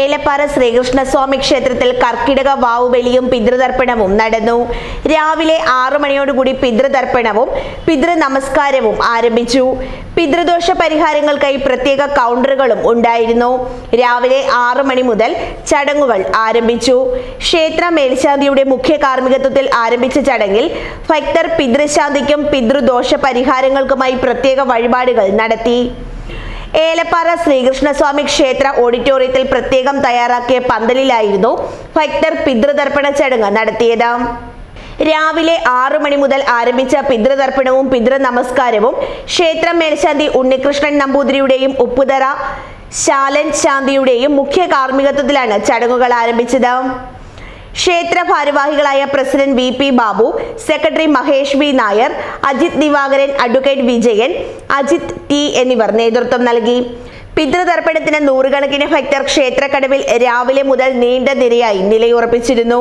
ഏലപ്പാറ ശ്രീകൃഷ്ണസ്വാമി ക്ഷേത്രത്തിൽ കർക്കിടക വാവുബലിയും പിതൃതർപ്പണവും നടന്നു. രാവിലെ ആറു മണിയോടുകൂടി പിതൃതർപ്പണവും പിതൃ നമസ്കാരവും ആരംഭിച്ചു. പിതൃദോഷ പരിഹാരങ്ങൾക്കായി പ്രത്യേക കൗണ്ടറുകളും ഉണ്ടായിരുന്നു. രാവിലെ ആറു മണി മുതൽ ചടങ്ങുകൾ ആരംഭിച്ചു. ക്ഷേത്ര മേൽശാന്തിയുടെ മുഖ്യ കാർമ്മികത്വത്തിൽ ആരംഭിച്ച ചടങ്ങിൽ ഭക്തർ പിതൃശാന്തിക്കും പിതൃദോഷ പരിഹാരങ്ങൾക്കുമായി പ്രത്യേക വഴിപാടുകൾ നടത്തി. ഏലപ്പാറ ശ്രീകൃഷ്ണസ്വാമി ക്ഷേത്ര ഓഡിറ്റോറിയത്തിൽ പ്രത്യേകം തയ്യാറാക്കിയ പന്തലിലായിരുന്നു ഭക്തർ പിതൃതർപ്പണ ചടങ്ങ് നടത്തിയത്. രാവിലെ ആറു മണി മുതൽ ആരംഭിച്ച പിതൃതർപ്പണവും പിതൃ നമസ്കാരവും ക്ഷേത്ര മേൽശാന്തി ഉണ്ണികൃഷ്ണൻ നമ്പൂതിരിയുടെയും ഉപ്പുതറ ശാലൻ ശാന്തിയുടെയും മുഖ്യ കാർമ്മികത്വത്തിലാണ് ചടങ്ങുകൾ ആരംഭിച്ചത്. ക്ഷേത്ര ഭാരവാഹികളായ president V P Babu secretary Mahesh B Nair Ajith Divakaran advocate Vijayan Ajith T എന്നിവർ നേതൃത്വം നൽകി. പിതൃതർപ്പണത്തിന് നൂറുകണക്കിന് ഭക്തർ ക്ഷേത്രക്കടവിൽ രാവിലെ മുതൽ നീണ്ട നിരയായി നിലയുറപ്പിച്ചിരുന്നു.